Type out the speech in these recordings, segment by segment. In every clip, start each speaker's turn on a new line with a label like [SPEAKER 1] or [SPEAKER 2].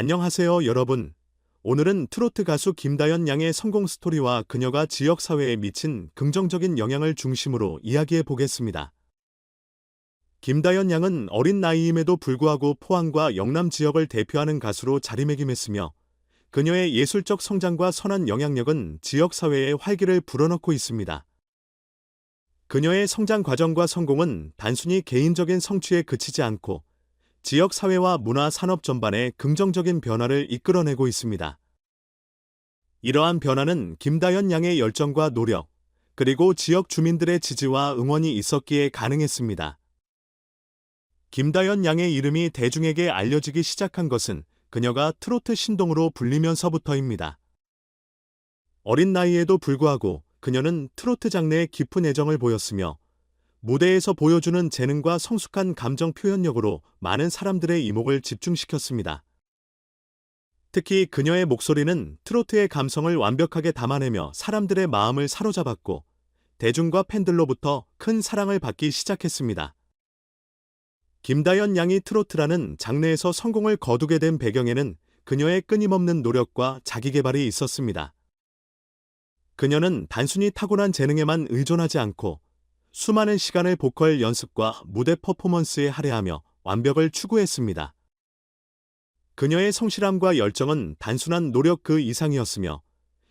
[SPEAKER 1] 안녕하세요, 여러분. 오늘은 트로트 가수 김다연 양의 성공 스토리와 그녀가 지역 사회에 미친 긍정적인 영향을 중심으로 이야기해 보겠습니다. 김다연 양은 어린 나이임에도 불구하고 포항과 영남 지역을 대표하는 가수로 자리매김했으며 그녀의 예술적 성장과 선한 영향력은 지역 사회에 활기를 불어넣고 있습니다. 그녀의 성장 과정과 성공은 단순히 개인적인 성취에 그치지 않고 지역 사회와 문화 산업 전반에 긍정적인 변화를 이끌어내고 있습니다. 이러한 변화는 김다연 양의 열정과 노력, 그리고 지역 주민들의 지지와 응원이 있었기에 가능했습니다. 김다연 양의 이름이 대중에게 알려지기 시작한 것은 그녀가 트로트 신동으로 불리면서부터입니다. 어린 나이에도 불구하고 그녀는 트로트 장르에 깊은 애정을 보였으며 무대에서 보여주는 재능과 성숙한 감정 표현력으로 많은 사람들의 이목을 집중시켰습니다. 특히 그녀의 목소리는 트로트의 감성을 완벽하게 담아내며 사람들의 마음을 사로잡았고 대중과 팬들로부터 큰 사랑을 받기 시작했습니다. 김다연 양이 트로트라는 장르에서 성공을 거두게 된 배경에는 그녀의 끊임없는 노력과 자기개발이 있었습니다. 그녀는 단순히 타고난 재능에만 의존하지 않고 수많은 시간을 보컬 연습과 무대 퍼포먼스에 할애하며 완벽을 추구했습니다. 그녀의 성실함과 열정은 단순한 노력 그 이상이었으며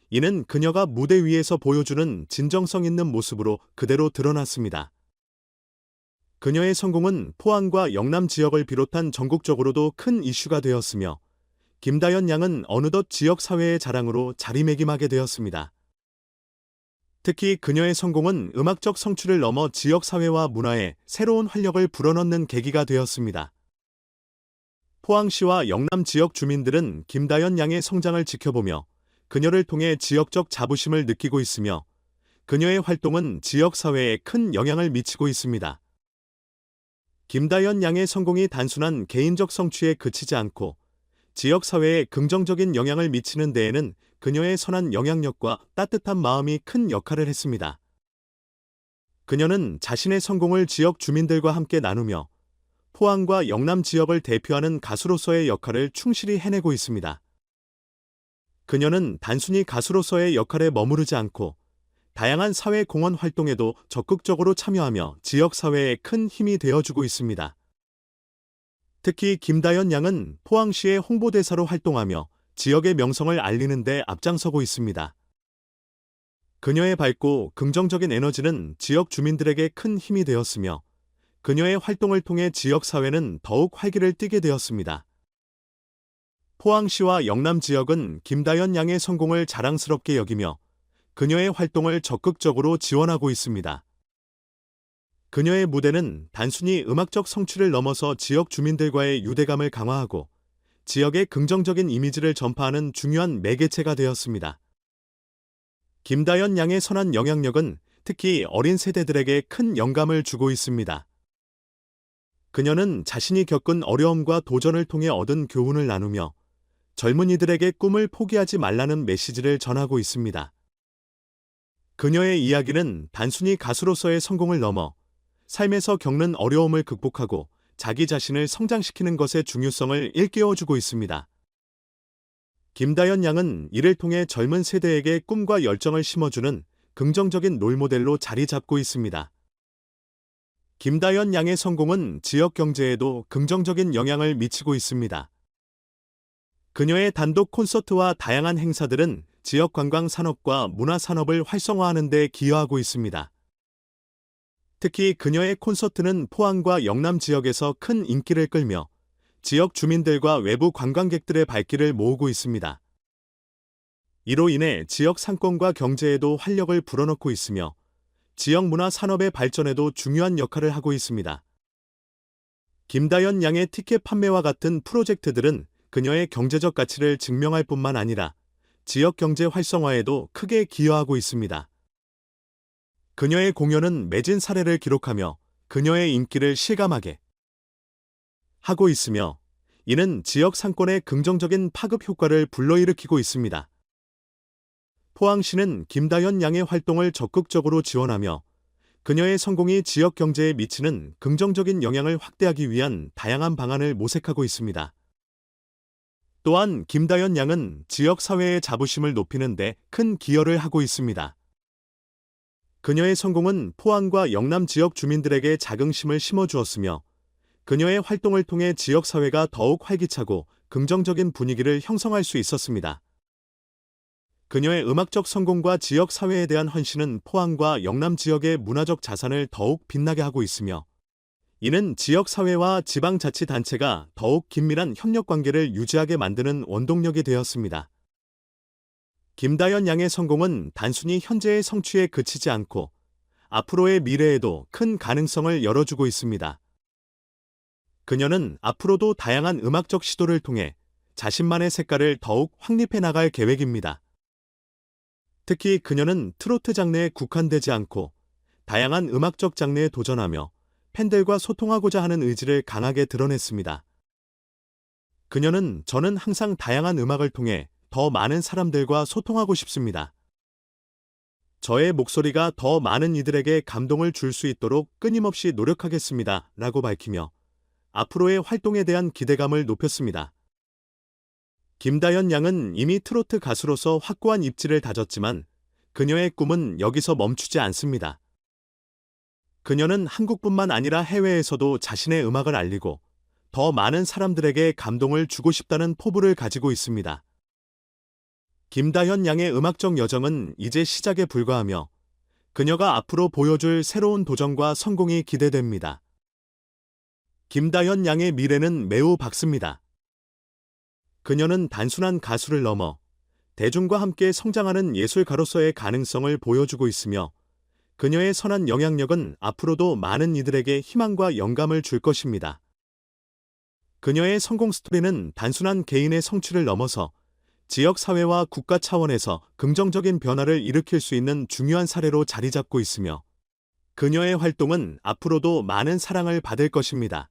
[SPEAKER 1] 이는 그녀가 무대 위에서 보여주는 진정성 있는 모습으로 그대로 드러났습니다. 그녀의 성공은 포항과 영남 지역을 비롯한 전국적으로도 큰 이슈가 되었으며 김다연 양은 어느덧 지역 사회의 자랑으로 자리매김하게 되었습니다. 특히 그녀의 성공은 음악적 성취를 넘어 지역 사회와 문화에 새로운 활력을 불어넣는 계기가 되었습니다. 포항시와 영남 지역 주민들은 김다연 양의 성장을 지켜보며 그녀를 통해 지역적 자부심을 느끼고 있으며 그녀의 활동은 지역 사회에 큰 영향을 미치고 있습니다. 김다연 양의 성공이 단순한 개인적 성취에 그치지 않고 지역 사회에 긍정적인 영향을 미치는 데에는 그녀의 선한 영향력과 따뜻한 마음이 큰 역할을 했습니다. 그녀는 자신의 성공을 지역 주민들과 함께 나누며 포항과 영남 지역을 대표하는 가수로서의 역할을 충실히 해내고 있습니다. 그녀는 단순히 가수로서의 역할에 머무르지 않고 다양한 사회 공헌 활동에도 적극적으로 참여하며 지역 사회에 큰 힘이 되어주고 있습니다. 특히 김다연 양은 포항시의 홍보대사로 활동하며 지역의 명성을 알리는 데 앞장서고 있습니다. 그녀의 밝고 긍정적인 에너지는 지역 주민들에게 큰 힘이 되었으며 그녀의 활동을 통해 지역 사회는 더욱 활기를 띠게 되었습니다. 포항시와 영남 지역은 김다연 양의 성공을 자랑스럽게 여기며 그녀의 활동을 적극적으로 지원하고 있습니다. 그녀의 무대는 단순히 음악적 성취를 넘어서 지역 주민들과의 유대감을 강화하고 지역의 긍정적인 이미지를 전파하는 중요한 매개체가 되었습니다. 김다연 양의 선한 영향력은 특히 어린 세대들에게 큰 영감을 주고 있습니다. 그녀는 자신이 겪은 어려움과 도전을 통해 얻은 교훈을 나누며 젊은이들에게 꿈을 포기하지 말라는 메시지를 전하고 있습니다. 그녀의 이야기는 단순히 가수로서의 성공을 넘어 삶에서 겪는 어려움을 극복하고 자기 자신을 성장시키는 것의 중요성을 일깨워주고 있습니다. 김다연 양은 이를 통해 젊은 세대에게 꿈과 열정을 심어주는 긍정적인 롤모델로 자리 잡고 있습니다. 김다연 양의 성공은 지역 경제에도 긍정적인 영향을 미치고 있습니다. 그녀의 단독 콘서트와 다양한 행사들은 지역 관광 산업과 문화 산업을 활성화하는 데 기여하고 있습니다. 특히 그녀의 콘서트는 포항과 영남 지역에서 큰 인기를 끌며 지역 주민들과 외부 관광객들의 발길을 모으고 있습니다. 이로 인해 지역 상권과 경제에도 활력을 불어넣고 있으며 지역 문화 산업의 발전에도 중요한 역할을 하고 있습니다. 김다연 양의 티켓 판매와 같은 프로젝트들은 그녀의 경제적 가치를 증명할 뿐만 아니라 지역 경제 활성화에도 크게 기여하고 있습니다. 그녀의 공연은 매진 사례를 기록하며 그녀의 인기를 실감하게 하고 있으며 이는 지역 상권의 긍정적인 파급 효과를 불러일으키고 있습니다. 포항시는 김다현 양의 활동을 적극적으로 지원하며 그녀의 성공이 지역 경제에 미치는 긍정적인 영향을 확대하기 위한 다양한 방안을 모색하고 있습니다. 또한 김다연 양은 지역 사회의 자부심을 높이는 데 큰 기여를 하고 있습니다. 그녀의 성공은 포항과 영남 지역 주민들에게 자긍심을 심어주었으며 그녀의 활동을 통해 지역 사회가 더욱 활기차고 긍정적인 분위기를 형성할 수 있었습니다. 그녀의 음악적 성공과 지역 사회에 대한 헌신은 포항과 영남 지역의 문화적 자산을 더욱 빛나게 하고 있으며 이는 지역 사회와 지방자치단체가 더욱 긴밀한 협력 관계를 유지하게 만드는 원동력이 되었습니다. 김다연 양의 성공은 단순히 현재의 성취에 그치지 않고 앞으로의 미래에도 큰 가능성을 열어주고 있습니다. 그녀는 앞으로도 다양한 음악적 시도를 통해 자신만의 색깔을 더욱 확립해 나갈 계획입니다. 특히 그녀는 트로트 장르에 국한되지 않고 다양한 음악적 장르에 도전하며 팬들과 소통하고자 하는 의지를 강하게 드러냈습니다. 그녀는 저는 항상 다양한 음악을 통해 더 많은 사람들과 소통하고 싶습니다. 저의 목소리가 더 많은 이들에게 감동을 줄 수 있도록 끊임없이 노력하겠습니다. 라고 밝히며 앞으로의 활동에 대한 기대감을 높였습니다. 김다연 양은 이미 트로트 가수로서 확고한 입지를 다졌지만 그녀의 꿈은 여기서 멈추지 않습니다. 그녀는 한국뿐만 아니라 해외에서도 자신의 음악을 알리고 더 많은 사람들에게 감동을 주고 싶다는 포부를 가지고 있습니다. 김다현 양의 음악적 여정은 이제 시작에 불과하며 그녀가 앞으로 보여줄 새로운 도전과 성공이 기대됩니다. 김다현 양의 미래는 매우 밝습니다. 그녀는 단순한 가수를 넘어 대중과 함께 성장하는 예술가로서의 가능성을 보여주고 있으며 그녀의 선한 영향력은 앞으로도 많은 이들에게 희망과 영감을 줄 것입니다. 그녀의 성공 스토리는 단순한 개인의 성취를 넘어서 지역 사회와 국가 차원에서 긍정적인 변화를 일으킬 수 있는 중요한 사례로 자리 잡고 있으며 그녀의 활동은 앞으로도 많은 사랑을 받을 것입니다.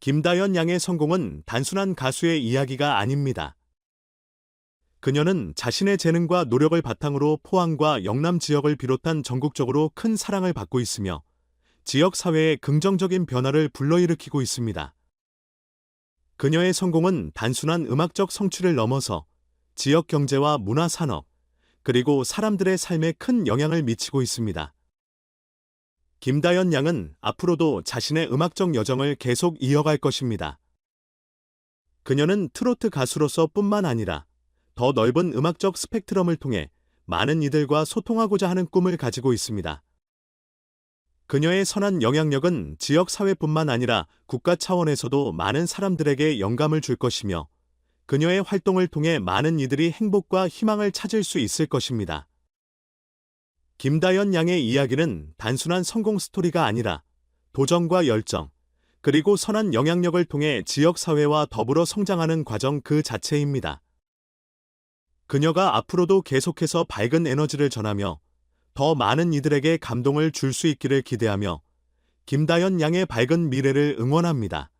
[SPEAKER 1] 김다연 양의 성공은 단순한 가수의 이야기가 아닙니다. 그녀는 자신의 재능과 노력을 바탕으로 포항과 영남 지역을 비롯한 전국적으로 큰 사랑을 받고 있으며 지역 사회에 긍정적인 변화를 불러일으키고 있습니다. 그녀의 성공은 단순한 음악적 성취를 넘어서 지역 경제와 문화 산업, 그리고 사람들의 삶에 큰 영향을 미치고 있습니다. 김다연 양은 앞으로도 자신의 음악적 여정을 계속 이어갈 것입니다. 그녀는 트로트 가수로서 뿐만 아니라 더 넓은 음악적 스펙트럼을 통해 많은 이들과 소통하고자 하는 꿈을 가지고 있습니다. 그녀의 선한 영향력은 지역 사회뿐만 아니라 국가 차원에서도 많은 사람들에게 영감을 줄 것이며 그녀의 활동을 통해 많은 이들이 행복과 희망을 찾을 수 있을 것입니다. 김다연 양의 이야기는 단순한 성공 스토리가 아니라 도전과 열정, 그리고 선한 영향력을 통해 지역 사회와 더불어 성장하는 과정 그 자체입니다. 그녀가 앞으로도 계속해서 밝은 에너지를 전하며 더 많은 이들에게 감동을 줄 수 있기를 기대하며 김다연 양의 밝은 미래를 응원합니다.